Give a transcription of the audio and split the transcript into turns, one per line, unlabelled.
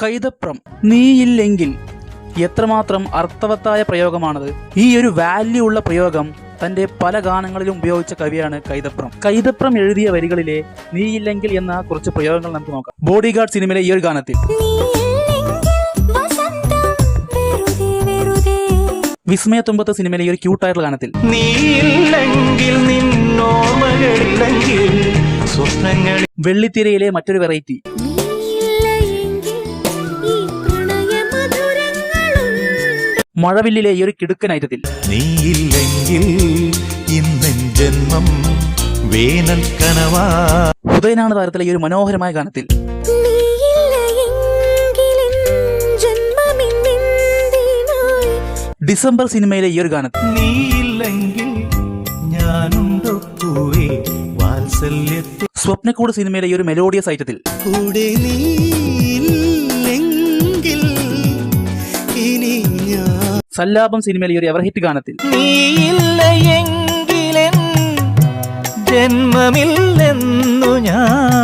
കൈതപ്രം. നീയില്ലെങ്കിൽ എത്രമാത്രം അർത്ഥവത്തായ പ്രയോഗമാണത്. ഈ ഒരു വാല്യൂ ഉള്ള പ്രയോഗം തന്റെ പല ഗാനങ്ങളിലും ഉപയോഗിച്ച കവിയാണ് കൈതപ്രം. കൈതപ്രം എഴുതിയ വരികളിലെ നീയില്ലെങ്കിൽ എന്ന കുറച്ച് പ്രയോഗങ്ങൾ നമുക്ക് നോക്കാം. ബോഡി ഗാർഡ് സിനിമയിലെ ഈ ഒരു ഗാനത്തിൽ. വിസ്മയത്തുമ്പത്ത് സിനിമയിലെ ഈ ഒരു ക്യൂട്ടായിട്ടുള്ള ഗാനത്തിൽ. വെള്ളിത്തിരയിലെ മറ്റൊരു വെറൈറ്റി മഴവില്ലിലെ ഈ ഒരു കിടുക്കൻ ഐറ്റത്തിൽ
നീയില്ലെങ്കിൽ ജന്മം വേനൽ കനവാ.
ഉദയനാണ് താരത്തിലെ ഈ ഒരു മനോഹരമായ ഗാനത്തിൽ. ഡിസംബർ സിനിമയിലെ ഈ ഒരു ഗാനത്തിൽ.
നീയില്ലെങ്കിൽ വാത്സല്യത്തിൽ.
സ്വപ്നക്കൂട് സിനിമയിലെ ഈ ഒരു മെലോഡിയസ് ഐറ്റത്തിൽ
കൂടെ നീയില്ലെങ്കിൽ
സല്ലാപം സിനിമയിലെ ഒരു എവർഹിറ്റ് ഗാനത്തിൽ.
ജന്മമില്ലെന്നു ഞാൻ